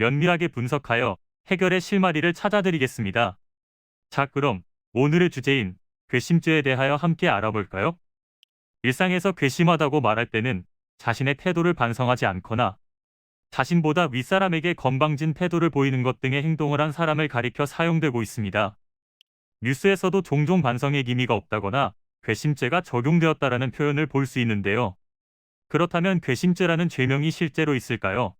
면밀하게 분석하여 해결의 실마리를 찾아드리겠습니다. 자, 그럼 오늘의 주제인 괘씸죄에 대하여 함께 알아볼까요? 일상에서 괘씸하다고 말할 때는 자신의 태도를 반성하지 않거나 자신보다 윗사람에게 건방진 태도를 보이는 것 등의 행동을 한 사람을 가리켜 사용되고 있습니다. 뉴스에서도 종종 반성의 기미가 없다거나 괘씸죄가 적용되었다라는 표현을 볼 수 있는데요. 그렇다면 괘씸죄라는 죄명이 실제로 있을까요?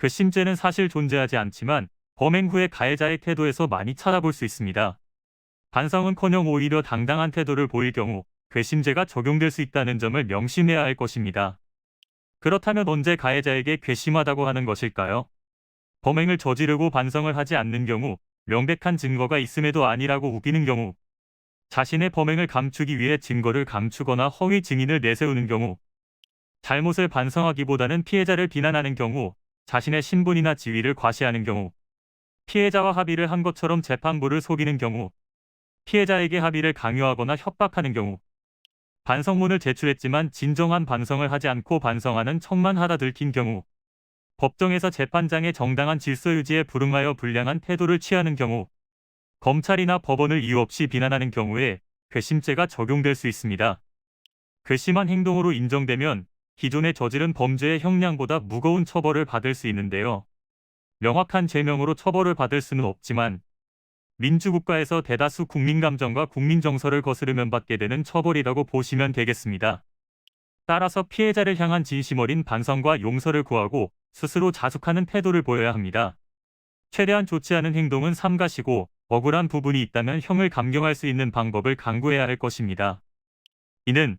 괘씸죄는 사실 존재하지 않지만 범행 후의 가해자의 태도에서 많이 찾아볼 수 있습니다. 반성은커녕 오히려 당당한 태도를 보일 경우 괘씸죄가 적용될 수 있다는 점을 명심해야 할 것입니다. 그렇다면 언제 가해자에게 괘씸하다고 하는 것일까요? 범행을 저지르고 반성을 하지 않는 경우, 명백한 증거가 있음에도 아니라고 우기는 경우, 자신의 범행을 감추기 위해 증거를 감추거나 허위 증인을 내세우는 경우, 잘못을 반성하기보다는 피해자를 비난하는 경우, 자신의 신분이나 지위를 과시하는 경우, 피해자와 합의를 한 것처럼 재판부를 속이는 경우, 피해자에게 합의를 강요하거나 협박하는 경우, 반성문을 제출했지만 진정한 반성을 하지 않고 반성하는 척만 하다 들킨 경우, 법정에서 재판장의 정당한 질서 유지에 불응하여 불량한 태도를 취하는 경우, 검찰이나 법원을 이유 없이 비난하는 경우에 괘씸죄가 적용될 수 있습니다. 괘씸한 행동으로 인정되면 기존에 저지른 범죄의 형량보다 무거운 처벌을 받을 수 있는데요. 명확한 죄명으로 처벌을 받을 수는 없지만 민주국가에서 대다수 국민 감정과 국민 정서를 거스르면 받게 되는 처벌이라고 보시면 되겠습니다. 따라서 피해자를 향한 진심 어린 반성과 용서를 구하고 스스로 자숙하는 태도를 보여야 합니다. 최대한 좋지 않은 행동은 삼가시고 억울한 부분이 있다면 형을 감경할 수 있는 방법을 강구해야 할 것입니다. 이는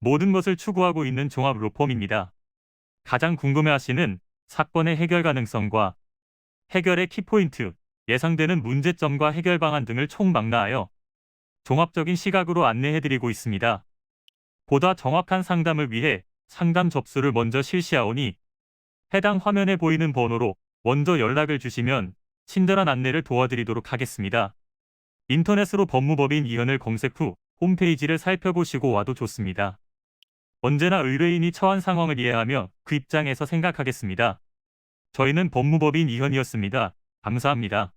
모든 것을 추구하고 있는 종합 로펌입니다. 가장 궁금해하시는 사건의 해결 가능성과 해결의 키포인트, 예상되는 문제점과 해결 방안 등을 총망라하여 종합적인 시각으로 안내해드리고 있습니다. 보다 정확한 상담을 위해 상담 접수를 먼저 실시하오니 해당 화면에 보이는 번호로 먼저 연락을 주시면 친절한 안내를 도와드리도록 하겠습니다. 인터넷으로 법무법인 이현을 검색 후 홈페이지를 살펴보시고 와도 좋습니다. 언제나 의뢰인이 처한 상황을 이해하며 그 입장에서 생각하겠습니다. 저희는 법무법인 이현이었습니다. 감사합니다.